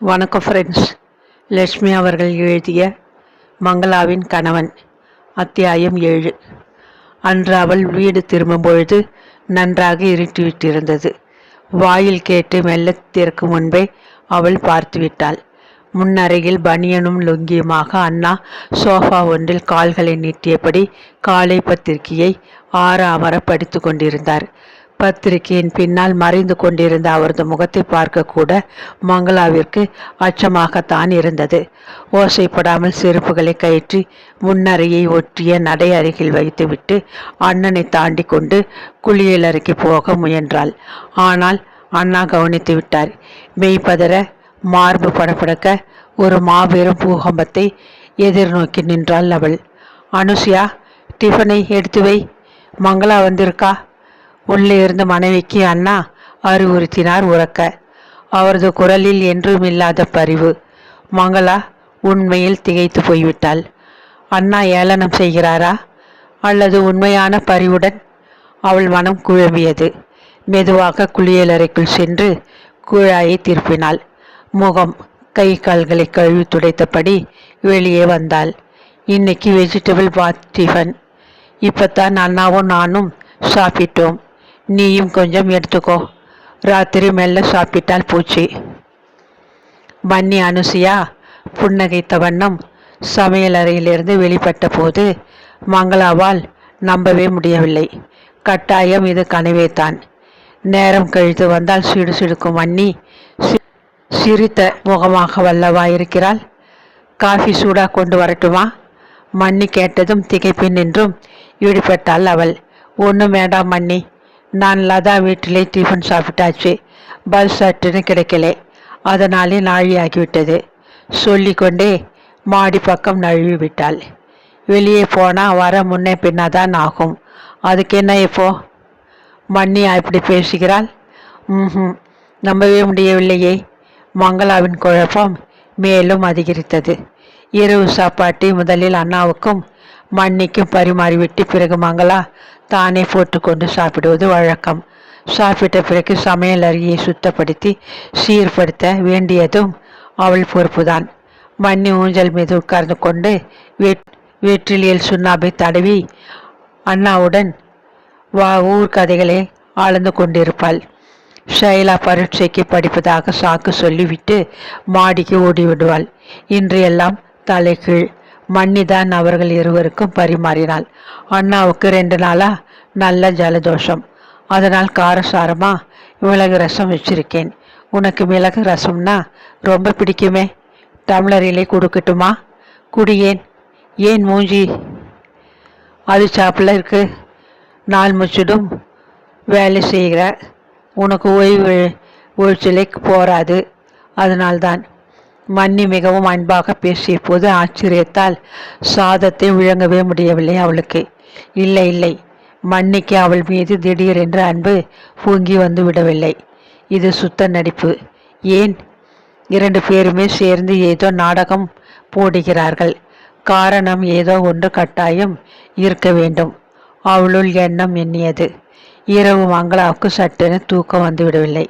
வணக்கம் ஃப்ரெண்ட்ஸ் லட்சுமி அவர்கள் எழுதிய மங்களாவின் கணவன் அத்தியாயம் ஏழு. அன்று அவள் வீடு திரும்பும் பொழுது நன்றாக இருட்டிவிட்டிருந்தது. வாயில் கேட்டு மெல்ல திறக்கும் முன்பே அவள் பார்த்துவிட்டாள். முன்னறையில் பனியனும் லுங்கியுமாக அண்ணா சோஃபா ஒன்றில் கால்களை நீட்டியபடி காலை பத்திரிகையை ஆற அமர படித்து கொண்டிருந்தார். பத்திரிகையின் பின்னால் மறைந்து கொண்டிருந்த அவரது முகத்தை பார்க்கக்கூட மங்களாவிற்கு அச்சமாகத்தான் இருந்தது. ஓசைப்படாமல் செருப்புகளை கயிற்றி முன்னறையை ஒட்டிய நடை அருகில் வைத்துவிட்டு அண்ணனை தாண்டி கொண்டு குளியலறைக்கு போக முயன்றாள். ஆனால் அண்ணா கவனித்து விட்டார். மெய்ப்பதற மார்பு படப்படக்க ஒரு மாபெரும் பூகம்பத்தை எதிர்நோக்கி நின்றாள் அவள். அனுசியா டிஃபனை எடுத்து வை. மங்களா வந்திருக்கா? உள்ளே இருந்த மனைவிக்கு அண்ணா அறிவுறுத்தினார் உறக்க. அவரது குரலில் என்றும் இல்லாத பரிவு. மங்களா உண்மையில் திகைத்து போய்விட்டாள். அண்ணா ஏளனம் செய்கிறாரா? அல்லது உண்மையான பரிவுடன்? அவள் மனம் குழம்பியது. மெதுவாக குளியலறைக்குள் சென்று குழாயை திருப்பினாள். முகம் கை கால்களை கழுவி துடைத்தபடி வெளியே வந்தாள். இன்னைக்கு வெஜிடபிள் பாத் டிஃபன் இப்போ தான் அண்ணாவும் நானும் சாப்பிட்டோம். நீயும் கொஞ்சம் எடுத்துக்கோ. ராத்திரி மெல்ல சாப்பிட்டால் பூச்சி. பன்னி அனுசியா புன்னகைத்த வண்ணம் சமையலறையிலிருந்து வெளிப்பட்ட போது மங்களாவால் நம்பவே முடியவில்லை. கட்டாயம் இது கனவே தான் நேரம் கழித்து வந்தால் சிடு சிடுக்கும் வன்னி சிரித்த முகமாக வல்லவா இருக்கிறாள். காஃபி சூடாக கொண்டு வரட்டுமா? மன்னி கேட்டதும் திகைப்பின் நின்றும் ஈடுபட்டாள் அவள். ஒன்றும் வேண்டாம் மன்னி. நான் லதா வீட்டிலே டிஃபன் சாப்பிட்டாச்சு. பஸ் சட்டுன்னு கிடைக்கல. அதனாலே நாழியாகிவிட்டது. சொல்லிக்கொண்டே மாடி பக்கம் நழுவி விட்டாள் வெளியே போனால் வர முன்னே பின்னாதான் ஆகும். அதுக்கு என்ன இப்போ? மன்னி இப்படி பேசுகிறாள்? ம் நம்பவே முடியவில்லையே. மங்களாவின் குழப்பம் மேலும் அதிகரித்தது. இரவு சாப்பாட்டை முதலில் அண்ணாவுக்கும் மன்னிக்கும் பரிமாறிவிட்டு பிறகு மங்களா தானே போட்டுக்கொண்டு சாப்பிடுவது வழக்கம். சாப்பிட்ட பிறகு சமையல் அறையை சுத்தப்படுத்தி சீர்படுத்த வேண்டியதும் அவள் பொறுப்புதான். மண்ணி ஊஞ்சல் மீது உட்கார்ந்து கொண்டு வெற்றிலியல் சுண்ணாபை தடவி அண்ணாவுடன் வா ஊர் கதைகளை ஆழ்ந்து கொண்டிருப்பாள். ஷைலா பரீட்சைக்கு படிப்பதாக சாக்கு சொல்லிவிட்டு மாடிக்கு ஓடிவிடுவாள். இன்றையெல்லாம் தலைகீழ். மன்னிதான் அவர்கள் இருவருக்கும் பரிமாறினாள். அண்ணாவுக்கு ரெண்டு நாளா நல்ல ஜலதோஷம். அதனால் காரசாரமா மிளகு ரசம் வச்சிருக்கேன். உனக்கு மிளகு ரசம்னா ரொம்ப பிடிக்குமே. டம்ளரிலே கொடுக்கட்டுமா? குடியேன். ஏன் மூஞ்சி? அது சாப்பில் இருக்கு. நாள் முச்சிடும் வேலை செய்கிற. உனக்கு ஓய்வு ஒழிச்சலை போராது அதனால்தான் மன்னி மிகவும் அன்பாக பேசிய போது ஆச்சரியத்தால் சாதத்தை விழுங்கவே முடியவில்லை அவளுக்கு. இல்லை இல்லை. மன்னிக்கு அவள் மீது திடீரென்று அன்பு பூங்கி வந்து விடவில்லை. இது சுத்த நடிப்பு. ஏன்? இரண்டு பேருமே சேர்ந்து ஏதோ நாடகம் போடுகிறார்கள். காரணம் ஏதோ ஒன்று கட்டாயம் இருக்க வேண்டும். அவளுள் எண்ணம் எண்ணியது. இரவு மங்களாவுக்கு சட்டென தூக்கம் வந்துவிடவில்லை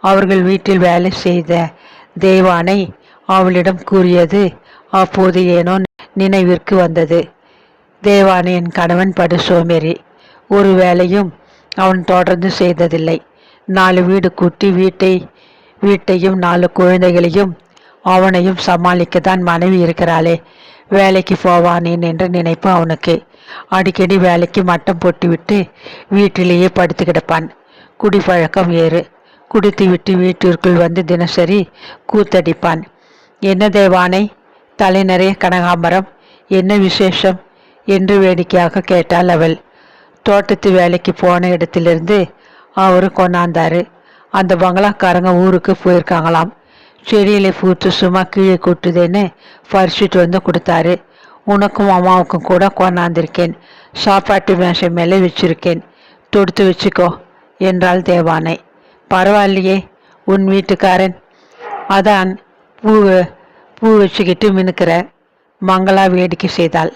அவர்கள் வீட்டில் வேலை செய்த தேவானை அவளிடம் கூறியது அப்போது ஏனோ நினைவிற்கு வந்தது. தேவானி என் கணவன் படு சோமேறி ஒரு வேலையும் அவன் தொடர்ந்து செய்ததில்லை. நாலு வீடு கூட்டி வீட்டை வீட்டையும் நாலு குழந்தைகளையும் அவனையும் சமாளிக்கத்தான் மனைவி இருக்கிறாளே. வேலைக்கு போவானேன் என்று நினைப்பு அவனுக்கு. அடிக்கடி வேலைக்கு மட்டம் போட்டுவிட்டு வீட்டிலேயே படுத்து கிடப்பான். குடிப்பழக்கம் ஏறு குடித்து விட்டு வீட்டிற்குள் வந்து தினசரி கூத்தடிப்பான். என்ன தேவானை? தலை நிறைய கனகாம்பரம். என்ன விசேஷம்? என்று வேடிக்கையாக கேட்டாள் அவள். தோட்டத்து வேலைக்கு போன இடத்திலிருந்து அவரு கொண்டாந்தாரு. அந்த பங்களாக்காரங்க ஊருக்கு போயிருக்காங்களாம். செடியில பூத்து சும்மா கீழே கூட்டுதுன்னு பறிச்சுட்டு வந்து கொடுத்தாரு. உனக்கும் அம்மாவுக்கும் கூட கொண்டாந்திருக்கேன். சாப்பாட்டு மேசை மேலே வச்சிருக்கேன். தொடுத்து வச்சுக்கோ என்றாள் தேவானை. பரவாயில்லையே உன் வீட்டுக்காரன். அதான் பூ பூ வச்சுக்கிட்டு மினுக்கிற மங்களா வேடிக்கை செய்தாள்.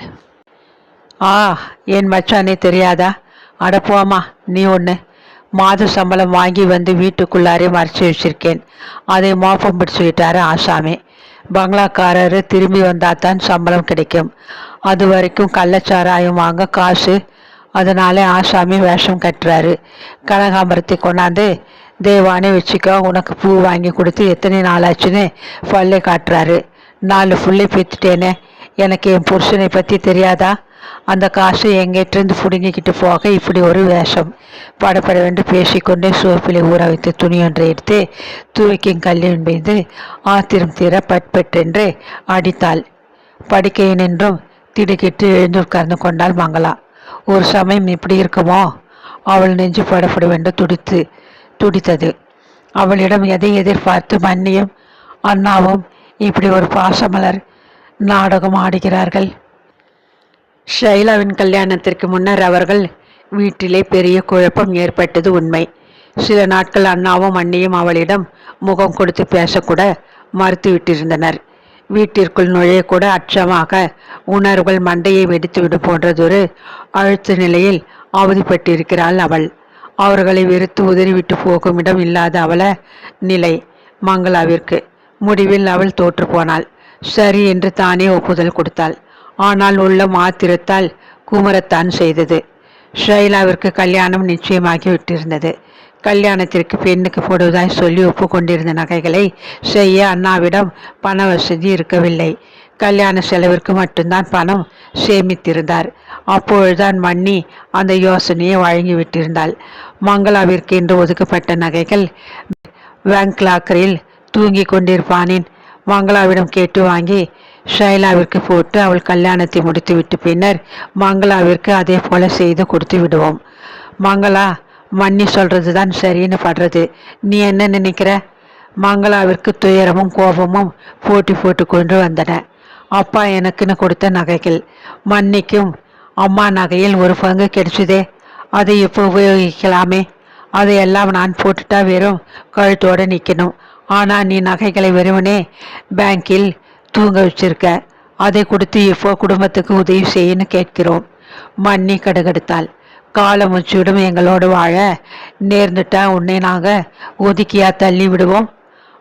ஆ என் மச்சானே தெரியாதா? அடப்போமா நீ ஒன்று மாத சம்பளம் வாங்கி வந்து வீட்டுக்குள்ளாரே மறைச்சி வச்சிருக்கேன். அதை மோப்பம் பிடிச்சுக்கிட்டாரு ஆசாமி. பங்களாக்காரர் திரும்பி வந்தால் தான் சம்பளம் கிடைக்கும். அது வரைக்கும் கள்ளச்சாராயம் வாங்க காசு. அதனால ஆசாமி வேஷம் கட்டுறாரு. கனகாம்பரத்தை கொண்டாந்து தேவானே வச்சுக்கோ உனக்கு பூ வாங்கி கொடுத்து எத்தனை நாள் ஆச்சுன்னு காட்டுறாரு. நாலு புள்ளை பெற்றுட்டேனே எனக்கு என் புருஷனை பற்றி தெரியாதா? அந்த காசு எங்கிட்டிருந்து பிடுங்கிக்கிட்டு போக இப்படி ஒரு வேஷம். படப்படவென்று பேசிக்கொண்டே சோப்பிலை ஊற வைத்து துணி ஒன்றை எடுத்து துவைக்கும் கல்லின் மீது ஆத்திரம் தீர பட்பெற்றென்று அடித்தாள். படுக்கையில் நின்றும் திடுக்கிட்டு எழுந்து உட்கார்ந்து கொண்டாள் மங்களா. ஒரு சமயம் இப்படி இருக்குமோ? அவள் நெஞ்சு படப்படவென்று துடித்து துடித்தது. அவளிடம் எதை எதிர்பார்த்து மன்னியும்? அண்ணாவும் இப்படி ஒரு பாசமலர் நாடகம் ஆடுகிறார்கள். ஷைலாவின் கல்யாணத்திற்கு முன்னர் அவர்கள் வீட்டிலே பெரிய குழப்பம் ஏற்பட்டது உண்மை. சில நாட்கள் அண்ணாவும் அண்ணியும் அவளிடம் முகம் கொடுத்து பேசக்கூட மறுத்துவிட்டிருந்தனர். வீட்டிற்குள் நுழையக்கூட அச்சமாக உணர்வுகள் மண்டையை வெடித்துவிடும் போன்றதொரு அழுத்த நிலையில் அவதிப்பட்டிருக்கிறாள் அவள். அவர்களை வெறுத்து உதறிவிட்டு போகும் இடம் இல்லாத அவள நிலை மங்களாவிற்கு. முடிவில் அவள் தோற்று போனாள். சரி என்று தானே ஒப்புதல் கொடுத்தாள். ஆனால் உள்ள மாத்திரத்தால் குமரத்தான் செய்தது. ஷைலாவிற்கு கல்யாணம் நிச்சயமாகி விட்டிருந்தது. கல்யாணத்திற்கு பெண்ணுக்கு போடுவதாய் சொல்லி ஒப்புக்கொண்டிருந்த நகைகளை செய்ய அண்ணாவிடம் பண வசதி இருக்கவில்லை. கல்யாண செலவிற்கு மட்டும்தான் பணம் சேமித்திருந்தார். அப்பொழுதுதான் மன்னி அந்த யோசனையை வழங்கிவிட்டிருந்தாள். மங்களாவிற்கு என்று ஒதுக்கப்பட்ட நகைகள் வேங்க்லாக்கரில் தூங்கி கொண்டிருப்பானேன். மங்களாவிடம் கேட்டு வாங்கி ஷைலாவிற்கு போட்டு அவள் கல்யாணத்தை முடித்துவிட்டு பின்னர் மங்களாவிற்கு அதே போல செய்து கொடுத்து விடுவோம். மங்களா மன்னி சொல்றது தான் சரின்னு படுறது. நீ என்ன நினைக்கிற? மங்களாவிற்கு துயரமும் கோபமும் போட்டி போட்டு கொண்டு வந்தன. அப்பா எனக்குன்னு கொடுத்த நகைகள். மன்னிக்கும் அம்மா நகையில் ஒரு பங்கு கிடைச்சதே. அதை இப்போ உபயோகிக்கலாமே? அதையெல்லாம் நான் போட்டுட்டா வெறும் கழுத்தோடு நிற்கணும் ஆனால் நீ நகைகளை வெறுமனே பேங்கில் தூங்க வச்சிருக்க. அதை கொடுத்து இப்போ குடும்பத்துக்கு உதவி செய்யன்னு கேட்கிறோம். மன்னி கடுகடுத்தாள். காலம் உச்சியிடும் எங்களோடு வாழ. நேர்ந்துட்டா உன்னை நாங்கள் ஒதுக்கியா தள்ளி விடுவோம்.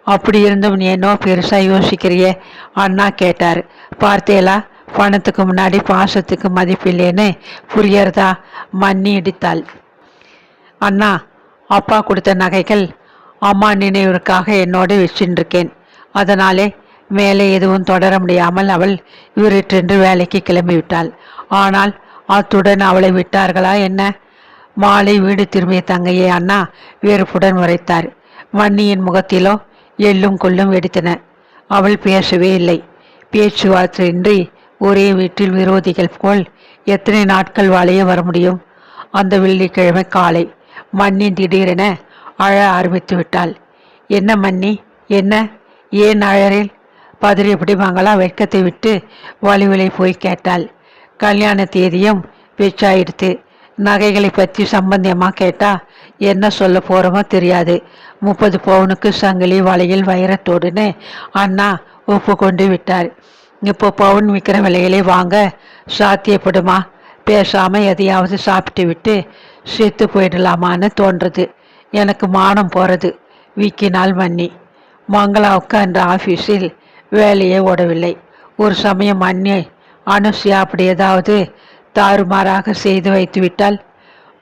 அப்படி இருந்தும் நீ என்னோ பெருசாக யோசிக்கிறியே? அண்ணா கேட்டார். பார்த்தேலா பணத்துக்கு முன்னாடி பாசத்துக்கு மதிப்பில்லைன்னு புரியறதா மன்னி இடித்தாள் அண்ணா அப்பா கொடுத்த நகைகள் அம்மா நினைவிற்காக என்னோடு வச்சுருக்கேன் அதனாலே மேலே எதுவும் தொடர முடியாமல் அவள் இவரிட்டென்று வேலைக்கு கிளம்பிவிட்டாள். ஆனால் அத்துடன் அவளை விட்டார்களா என்ன? மாலை வீடு திரும்பிய தங்கையை அண்ணா வெறுப்புடன் உரைத்தார். வன்னியின் முகத்திலோ எள்ளும் கொள்ளும் வெடித்தன. அவள் பேசவே இல்லை. பேச்சுவார்த்தையின்றி ஒரே வீட்டில் விரோதிகள் போல் எத்தனை நாட்கள் வாழைய வர முடியும்? அந்த வெள்ளிக்கிழமை காலை மன்னி திடீரென அழ ஆரம்பித்து விட்டாள். என்ன மன்னி என்ன? ஏன் அழறில்? பதறியபடி மங்களா வெட்கத்தை விட்டு வலிவிலை போய் கேட்டாள். கல்யாண தேதியும் பேச்சாயிடுத்து நகைகளை பற்றி சம்பந்தியமாக கேட்டால் என்ன சொல்ல போகிறோமோ தெரியாது. முப்பது பவுனுக்கு சங்கிலி வளையல் வைரத்தோடுன்னு அண்ணா ஒப்பு கொண்டு விட்டார். இப்போ பவுன் விற்கிற விலையிலே வாங்க சாத்தியப்படுமா? பேசாமல் எதையாவது சாப்பிட்டு விட்டு செத்து போயிடலாமான்னு தோன்றது. எனக்கு மானம் போகிறது விக்கினால் மன்னி. மங்களாவுக்கு அந்த ஆஃபீஸில் வேலையே ஓடவில்லை. ஒரு சமயம் மன்னி அனுஷ்யா அப்படி ஏதாவது தாறுமாறாக செய்து வைத்துவிட்டால்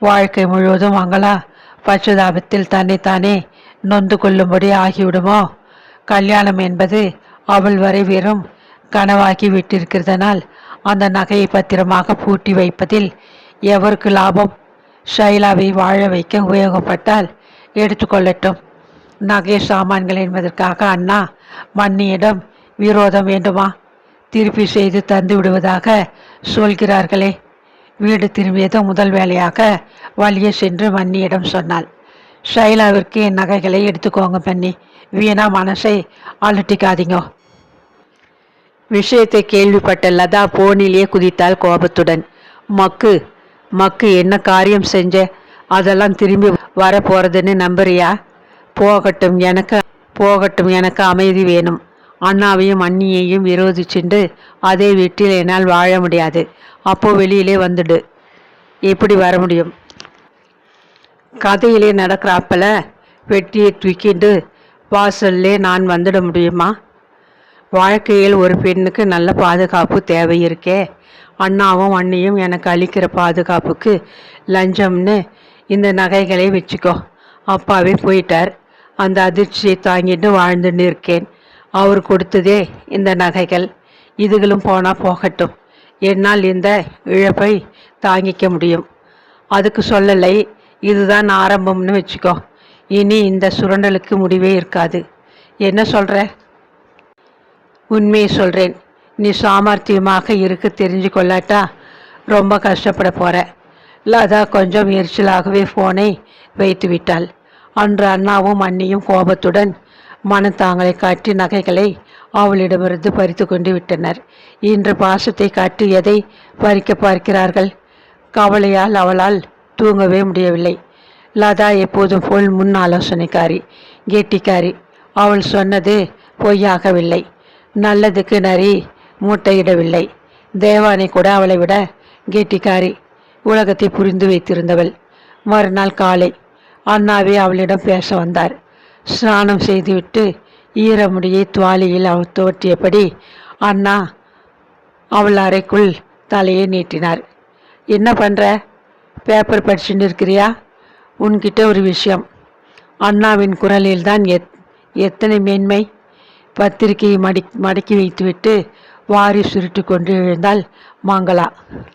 வாழ்க்கை முழுவதும் மங்களா பச்சதாபத்தில் தன்னைத்தானே நொந்து கொள்ளும்படி ஆகிவிடுமோ? கல்யாணம் என்பது அவள் வரை வெறும் கனவாகி விட்டிருக்கிறதனால் அந்த நகையை பத்திரமாக பூட்டி வைப்பதில் எவருக்கு லாபம்? ஷைலாவை வாழ வைக்க உபயோகப்பட்டால் எடுத்துக்கொள்ளட்டும் நகை சாமான்கள் என்பதற்காக அண்ணா மன்னியிடம் விரோதம் வேண்டுமா? திருப்பி செய்து தந்து விடுவதாக சொல்கிறார்களே. வீடு திரும்பியதும் முதல் வேலையாக வழியே சென்று மன்னியிடம் சொன்னாள். ஷைலாவிற்கு என் நகைகளை எடுத்துக்கோங்க பண்ணி. வீணா மனசை அலட்டிக்காதீங்க. விஷயத்தை கேள்விப்பட்ட லதா போனிலேயே குதித்தாள் கோபத்துடன். மக்கு மக்கு என்ன காரியம் செஞ்ச? அதெல்லாம் திரும்பி வர போறதுன்னு நம்புறியா? போகட்டும் எனக்கு போகட்டும் எனக்கு அமைதி வேணும். அண்ணாவையும் அண்ணியையும் விரோதிச்சுண்டு அதே வீட்டில் என்னால் வாழ முடியாது. அப்போ வெளியிலே வந்துடு. எப்படி வர முடியும்? கதையிலே நடக்கிறாப்பல வெட்டியை தூக்கிட்டு வாசல்லே நான் வந்துட முடியுமா? வாழ்க்கையில் ஒரு பெண்ணுக்கு நல்ல பாதுகாப்பு தேவை இருக்கே. அண்ணாவும் அண்ணியும் எனக்கு அளிக்கிற பாதுகாப்புக்கு லஞ்சம்னு இந்த நகைகளை வச்சுக்கோ. அப்பாவே போயிட்டார். அந்த அதிர்ச்சியை தாங்கிட்டு வாழ்ந்துட்டு இருக்கேன் அவர் கொடுத்ததே இந்த நகைகள். இதுகளும் போனால் போகட்டும். என்னால் இந்த இழப்பை தாங்கிக்க முடியும். அதுக்கு சொல்லலை. இதுதான் ஆரம்பம்னு வச்சுக்கோ. இனி இந்த சுரண்டலுக்கு முடிவே இருக்காது. என்ன சொல்கிற உண்மையை சொல்கிறேன் நீ சாமர்த்தியமாக இருக்க தெரிஞ்சு கொள்ளாட்டா ரொம்ப கஷ்டப்பட போகிற லதா கொஞ்சம் எரிச்சலாகவே ஃபோனை வைத்து விட்டாள். அன்று அண்ணாவும் அண்ணியும் கோபத்துடன் மனத்தாங்களை காட்டி நகைகளை அவளிடமிருந்து பறித்து கொண்டு விட்டனர். இன்று பாசத்தை காட்டி எதை பறிக்க பார்க்கிறார்கள்? கவலையால் அவளால் தூங்கவே முடியவில்லை. லதா எப்போதும் போல் முன் ஆலோசனைக்காரி கெட்டிக்காரி. அவள் சொன்னது பொய்யாகவில்லை. நல்லதுக்கு நரி மூட்டையிடவில்லை. தேவானை கூட அவளை விட கெட்டிக்காரி உலகத்தை புரிந்து வைத்திருந்தவள். மறுநாள் காலை அண்ணாவே அவளிடம் பேச வந்தார். ஸ்நானம் செய்துவிட்டு ஈரமுடியை துவாலியில் அவள் தோற்றியபடி அண்ணா அவள் அறைக்குள் தலையை நீட்டினார். என்ன பண்ணுற பேப்பர் படிச்சுட்டு இருக்கிறியா? உன்கிட்ட ஒரு விஷயம். அண்ணாவின் குரலில்தான் எத் எத்தனை மேன்மை. பத்திரிகையை மடி மடக்கி வைத்துவிட்டு வாரி சுருட்டு கொண்டு எழுந்தாள் மாங்களா